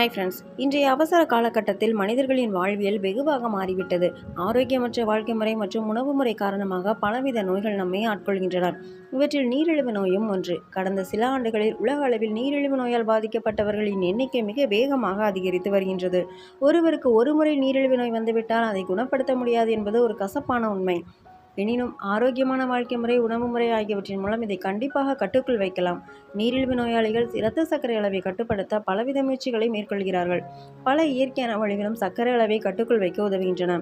Hi friends இன்றைய அவசர காலகட்டத்தில் மனிதர்களின் வாழ்வியல் வெகுவாக மாறிவிட்டது. ஆரோக்கியமற்ற வாழ்க்கை முறை மற்றும் உணவு முறை காரணமாக பலவித நோய்கள் நம்மை ஆட்கொள்கின்றன இவற்றில் நீரிழிவு நோயும் ஒன்று. கடந்த சில ஆண்டுகளில் உலக அளவில் நீரிழிவு நோயால் பாதிக்கப்பட்டவர்களின் எண்ணிக்கை மிக வேகமாக அதிகரித்து வருகின்றது. ஒருவருக்கு ஒரு முறை நீரிழிவு நோய் வந்துவிட்டால் அதை குணப்படுத்த முடியாது என்பது ஒரு கசப்பான உண்மை. எனினும் ஆரோக்கியமான வாழ்க்கை முறை உணவு முறை ஆகியவற்றின் மூலம் இதை கண்டிப்பாக கட்டுக்குள் வைக்கலாம். நீரிழிவு நோயாளிகள் இரத்த சர்க்கரை அளவை கட்டுப்படுத்த பலவித முயற்சிகளை மேற்கொள்கிறார்கள். பல இயற்கையான வழிகளும் சர்க்கரை அளவை கட்டுக்குள் வைக்க உதவுகின்றன.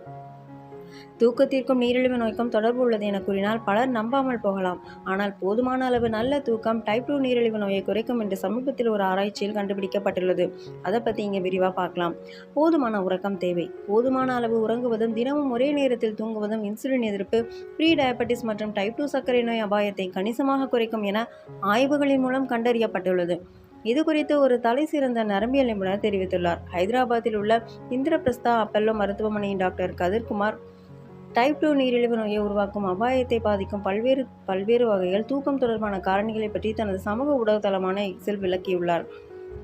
தூக்கத்திற்கும் நீரிழிவு நோய்க்கும் தொடர்பு உள்ளது என கூறினால் பலர் நம்பாமல் போகலாம். ஆனால் போதுமான அளவு நல்ல தூக்கம் டைப் டூ நீரிழிவு நோயை குறைக்கும் என்று சமீபத்தில் ஒரு ஆராய்ச்சியில் கண்டுபிடிக்கப்பட்டுள்ளது. அதை பற்றி இங்கே விரிவாக பார்க்கலாம். போதுமான உறக்கம் தேவை. போதுமான அளவு உறங்குவதும் தினமும் ஒரே நேரத்தில் தூங்குவதும் இன்சுலின் எதிர்ப்பு ப்ரீ டயபெட்டிஸ் மற்றும் டைப் டூ சர்க்கரை நோய் அபாயத்தை கணிசமாக குறைக்கும் என ஆய்வுகளின் மூலம் கண்டறியப்பட்டுள்ளது. இது குறித்து ஒரு தலை சிறந்த நரம்பியல் நிபுணர் தெரிவித்துள்ளார். ஹைதராபாத்தில் உள்ள இந்திரபிரஸ்தா அப்பல்லோ மருத்துவமனையின் டாக்டர் கதிர்குமார் டைப் டூ நீரிழிவு நோயை உருவாக்கும் அபாயத்தை பாதிக்கும் பல்வேறு பல்வேறு வகைகள் தூக்கம் தொடர்பான காரணிகளை பற்றி தனது சமூக ஊடகத்தளமான எக்ஸில் விளக்கியுள்ளார்.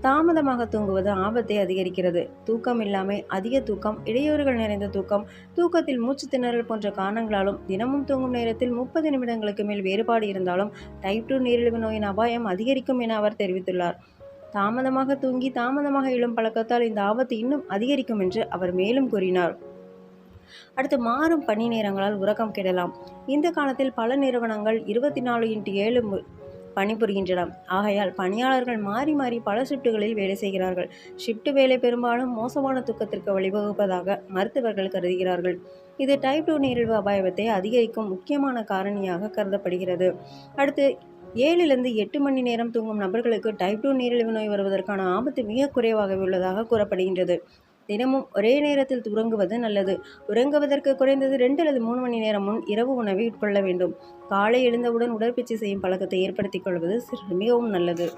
தாமதமாக தூங்குவது ஆபத்தை அதிகரிக்கிறது. தூக்கம் இல்லாமை அதிக தூக்கம் இடையூறுகள் நிறைந்த தூக்கம் தூக்கத்தில் மூச்சு திணறல் போன்ற காரணங்களாலும் தினமும் தூங்கும் நேரத்தில் முப்பது நிமிடங்களுக்கு மேல் வேறுபாடு இருந்தாலும் டைப் டூ நீரிழிவு நோயின் அபாயம் அதிகரிக்கும் என அவர் தெரிவித்துள்ளார். தாமதமாக தூங்கி தாமதமாக எழும் பழக்கத்தால் இந்த ஆபத்து இன்னும் அதிகரிக்கும் என்று அவர் மேலும் கூறினார். அடுத்து மாறும் பணி நேரங்களால் உறக்கம் கெடலாம். இந்த காலத்தில் பல நிறுவனங்கள் இருபத்தி நாலு இன்ட்டு ஏழு பணிபுரிகின்றன. ஆகையால் பணியாளர்கள் மாறி மாறி பல ஷிப்டுகளில் வேலை செய்கிறார்கள். ஷிப்ட் வேலை பெரும்பாலும் மோசமான தூக்கத்திற்கு வழிவகுப்பதாக மருத்துவர்கள் கருதுகிறார்கள். இது டைப் டூ நீரிழிவு அபாயத்தை அதிகரிக்கும் முக்கியமான காரணியாக கருதப்படுகிறது. அடுத்து ஏழிலிருந்து எட்டு மணி நேரம் தூங்கும் நபர்களுக்கு டைப் டூ நீரிழிவு நோய் வருவதற்கான ஆபத்து மிக குறைவாகவே உள்ளதாக கூறப்படுகின்றது. தினமும் ஒரே நேரத்தில் உறங்குவது நல்லது. உறங்குவதற்கு குறைந்தது ரெண்டு அல்லது மூணு மணி நேரம் முன் இரவு உணவை உட்கொள்ள வேண்டும். காலை எழுந்தவுடன் உடற்பயிற்சி செய்யும் பழக்கத்தை ஏற்படுத்திக் கொள்வது மிகவும் நல்லது.